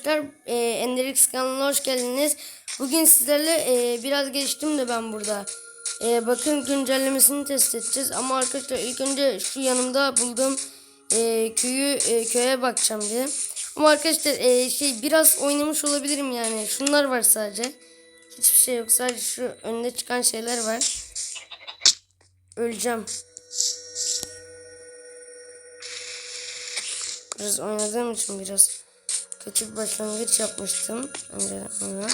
arkadaşlar. E, Enderix kanalına hoş geldiniz. Bugün sizlerle e, biraz geçtim de ben burada. E, bakın güncellemesini test edeceğiz. Ama arkadaşlar ilk önce şu yanımda bulduğum e, köyü e, köye bakacağım diye. Ama arkadaşlar e, şey biraz oynamış olabilirim yani. Şunlar var sadece. Hiçbir şey yok. Sadece şu önde çıkan şeyler var. Öleceğim. Biraz oynadığım için biraz bir başlangıç yapmıştım. Önceden sonra.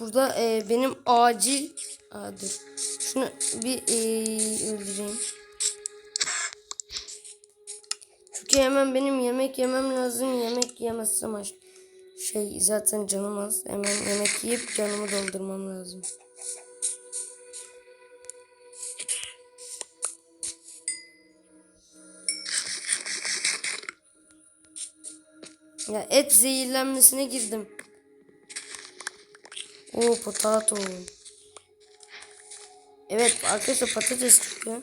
Burada e, benim acil... Aa. Şunu bir e, öldüreyim. Çünkü hemen benim yemek yemem lazım. Yemek yemezsem aç. Şey zaten canım az. Hemen yemek yiyip canımı doldurmam lazım. Ya et zehirlenmesine girdim. Oo potato. Evet arkadaşlar patates çıkıyor.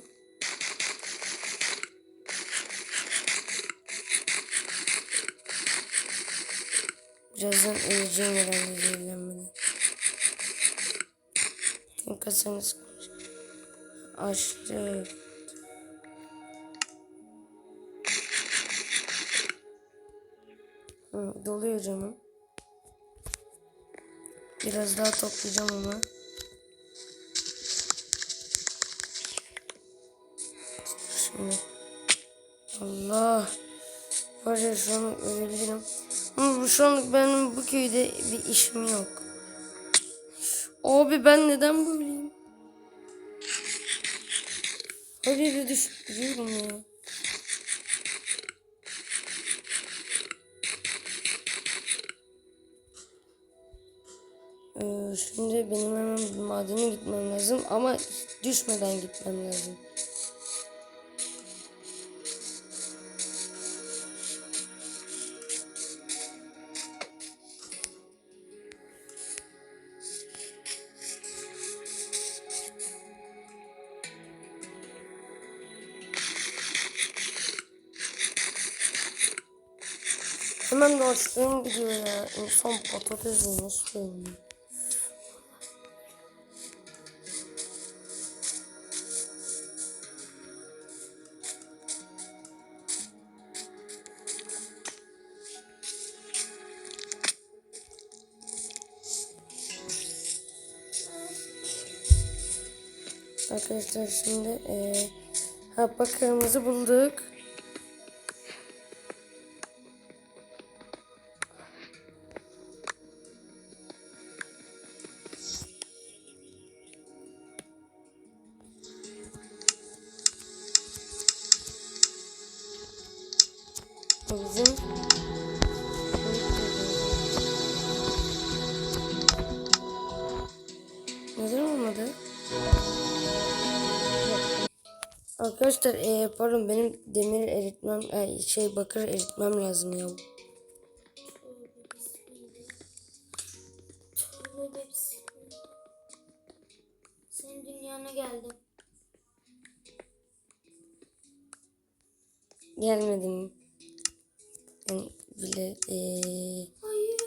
Birazdan öleceğim herhalde zehirlenmeden. Sıkmış. Açtık. Doluyor canım. Biraz daha toplayacağım ama. Şimdi. Allah. Var ya şu an ölebilirim. Ama şu an benim bu köyde bir işim yok. Abi ben neden böyleyim? Her yere düşüyorum ya. Ee, şimdi benim hemen madene gitmem lazım ama düşmeden gitmem lazım. Hemen açlığım gidiyor ya. İnsan patates nasıl beğeniyor? Arkadaşlar şimdi eee ha bakırımızı bulduk. Bu bizim Arkadaşlar eee pardon benim demir eritmem ay, şey bakır eritmem lazım ya. Senin dünyana geldim. Gelmedim. Ben bile eee.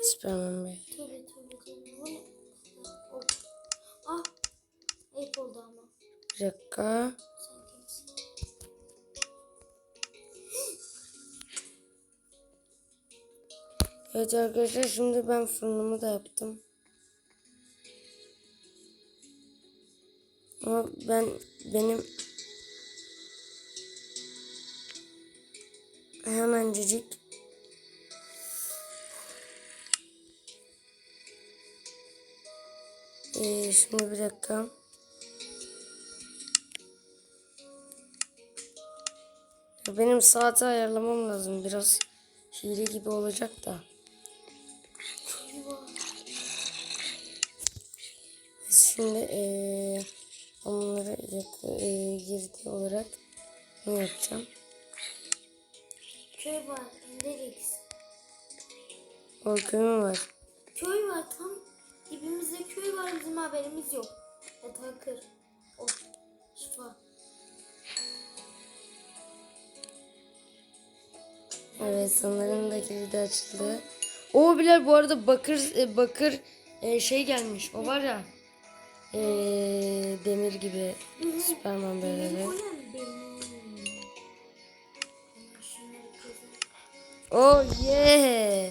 Superman Bey. Tövbe tövbe tövbe. Ah. Ayıp oldu ama. Bir dakika. Evet arkadaşlar şimdi ben fırınımı da yaptım. Ama ben benim hemencecik ee, şimdi bir dakika. Benim saati ayarlamam lazım. Biraz hile gibi olacak da. Şimdi eee onları eee, girdi olarak ne yapacağım? Köy var. Enderix. Korkuyorum var. Köy var tam dibimizde köy var bizim haberimiz yok. Yatağı kır. Oh. Şifa. Evet onların da kilidi açıldı. O bile bu arada bakır e, bakır e, şey gelmiş. O var ya. E, demir gibi. Şunları kazan. Oh yeah.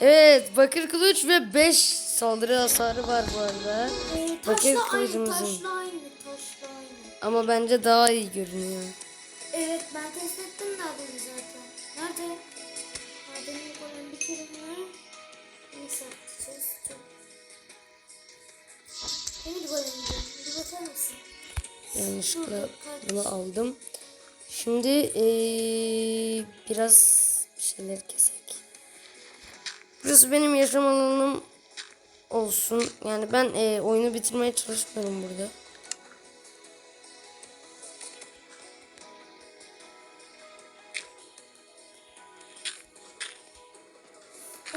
Evet bakır kılıç ve 5 saldırı hasarı var bu arada. Ee, Bakır aynı, kılıcımızın. taşla aynı, taşla aynı. Ama bence daha iyi görünüyor. Evet ben test ettim Naden'i zaten. Nerede? Bir bakar mısın? Yanlışlıkla bunu aldım. Şimdi eee, biraz bir şeyler kesek. Burası benim yaşam alanım olsun. Yani ben eee, oyunu bitirmeye çalışmıyorum burada.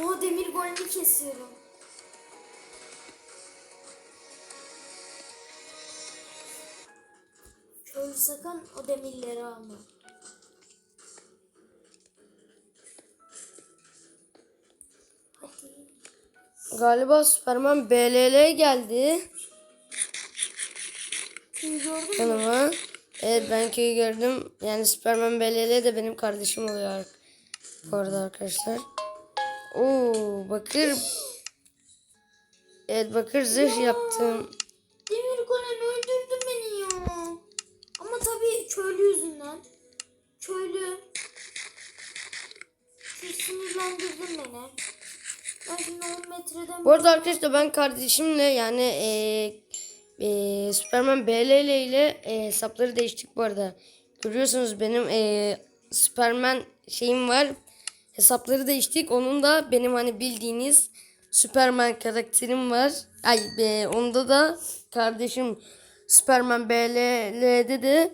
O demir golemi kesiyorum. Sakın o demirleri alma. Hadi. Galiba Superman BLL geldi Köyü gördün yanıma. Evet ben köyü gördüm. Yani Superman BLL de benim kardeşim oluyor bu arada arkadaşlar. Oo bakır. Evet bakır zırh yaptım. Demir golem öldürdü beni ya. Ama tabii köylü yüzünden. Köylü. Sinirlendirdin beni. Ben şimdi 10 metreden Bu arada arkadaşlar ben kardeşimle yani eee eee, Superman BLL ile eee, hesapları değiştik bu arada. Görüyorsunuz benim eee, Superman şeyim var. Hesapları değiştik. Onun da benim hani bildiğiniz Superman karakterim var. Ay eee, onda da kardeşim Superman BLL'de de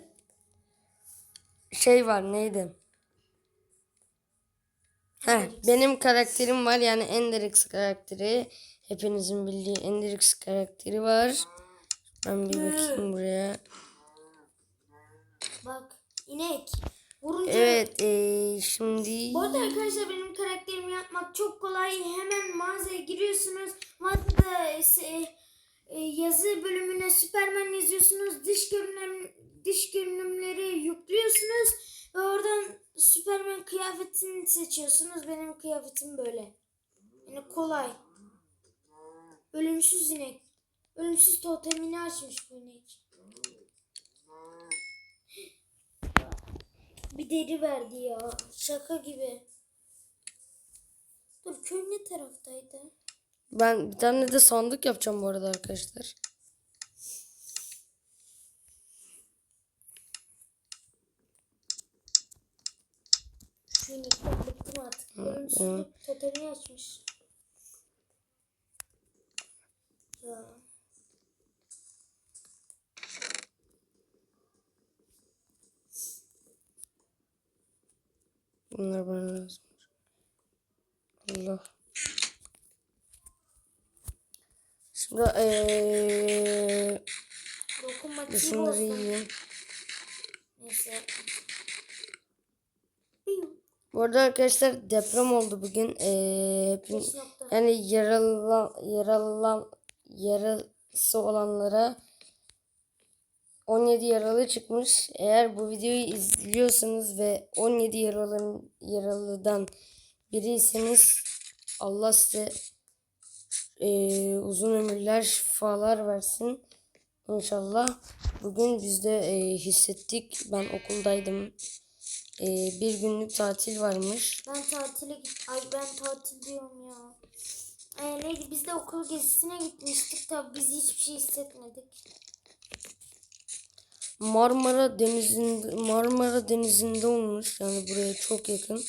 şey var neydi? Heh, benim karakterim var yani Enderix karakteri. Hepinizin bildiği Enderix karakteri var. Ben bir bakayım buraya. Bak inek. Vurunca Evet eee, şimdi Bu arada arkadaşlar benim karakterimi yapmak çok kolay. Hemen mağazaya giriyorsunuz. Mağazada e, e, yazı bölümüne Superman yazıyorsunuz. Dış görünüm dış görünümleri yüklüyorsunuz ve oradan Superman kıyafetini seçiyorsunuz. Benim kıyafetim böyle. Yani kolay. Ölümsüz inek. Ölümsüz totemini açmış bu inek. Bir deri verdi ya. Şaka gibi. Dur köy ne taraftaydı? ben bir tane de sandık yapacağım bu arada arkadaşlar. Şu inekten bıktım artık. Ölümsüzlük açmış. Ya. Bunlar bana lazım. Allah. Şimdi eee Dokunmatiği şunları yiyeyim. Neyse. Bu arada arkadaşlar deprem oldu bugün. Eee hepin, yani yaralı yaralı yarası olanlara 17 yaralı çıkmış. Eğer bu videoyu izliyorsanız ve 17 yaralı yaralıdan biriyseniz Allah size eee, uzun ömürler, şifalar versin. İnşallah. Bugün biz de eee, hissettik. Ben okuldaydım. Eee, bir günlük tatil varmış. Ben tatile git. Ay ben tatil diyorum ya. Ee, neydi biz de okul gezisine gitmiştik tabi biz hiçbir şey hissetmedik. Marmara Denizi'nde Marmara Denizi'nde olmuş. Yani buraya çok yakın.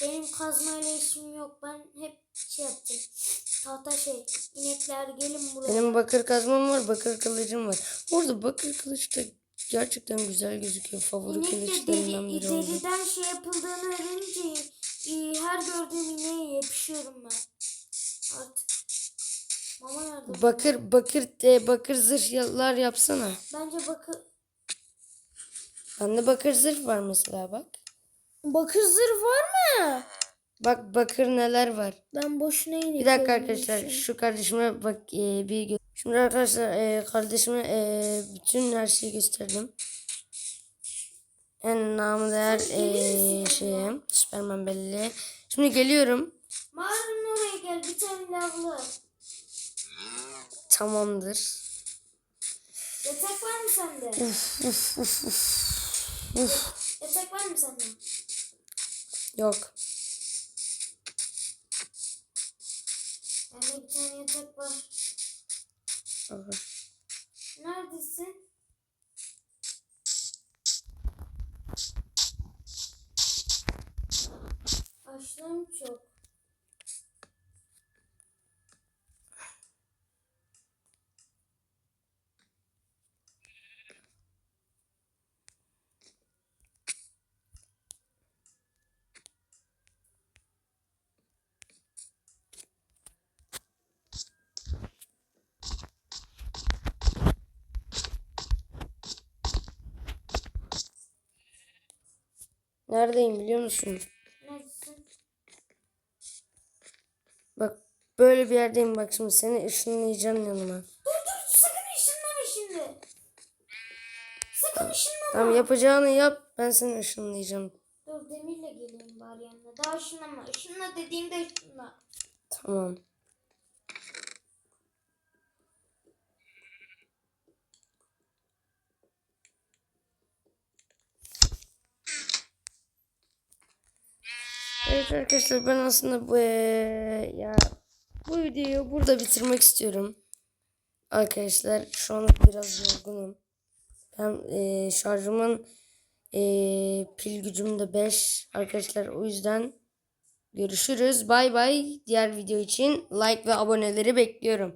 Benim kazmayla işim yok. Ben hep şey yaptım. Tahta şey. inekler gelin buraya. Benim bakır kazmam var, bakır kılıcım var. Orada bakır kılıç da gerçekten güzel gözüküyor. Favori İnek deri, biri oldu. deriden şey yapıldığını öğrenince e, her gördüğüm ineğe yapışıyorum ben. Artık. Mama nerede? Bakır bakır e, bakır zırhlar yapsana. Bence bakı Bende bakır zırh var mesela bak. Bakır zırh var mı? Bak bakır neler var. Ben boşuna inek Bir dakika arkadaşlar şu kardeşime bak e, bir gö- Şimdi arkadaşlar e, kardeşime e, bütün her şeyi gösterdim. En namı değer e, şeye Süperman belli. Şimdi geliyorum. Mağaranın oraya gel bir tane lavlı. Tamamdır. Yatak var mı sende? Uf uf uf uf. Yatak var mı sende? Yok. Bende bir tane yatak var. Aha. Neredeyim biliyor musun? Neredesin? Bak böyle bir yerdeyim bak şimdi seni ışınlayacağım yanıma. Dur dur sakın ışınlama şimdi. Sakın ışınlama. Tamam yapacağını yap ben seni ışınlayacağım. Dur demirle geleyim bari yanına. Daha ışınlama. Işınla dediğimde ışınla. Tamam. Evet arkadaşlar ben aslında bu ya bu videoyu burada bitirmek istiyorum. Arkadaşlar şu an biraz yorgunum. Ben eee, şarjımın eee, pil gücüm de 5 arkadaşlar o yüzden Görüşürüz. Bay bay. Diğer video için like ve aboneleri bekliyorum.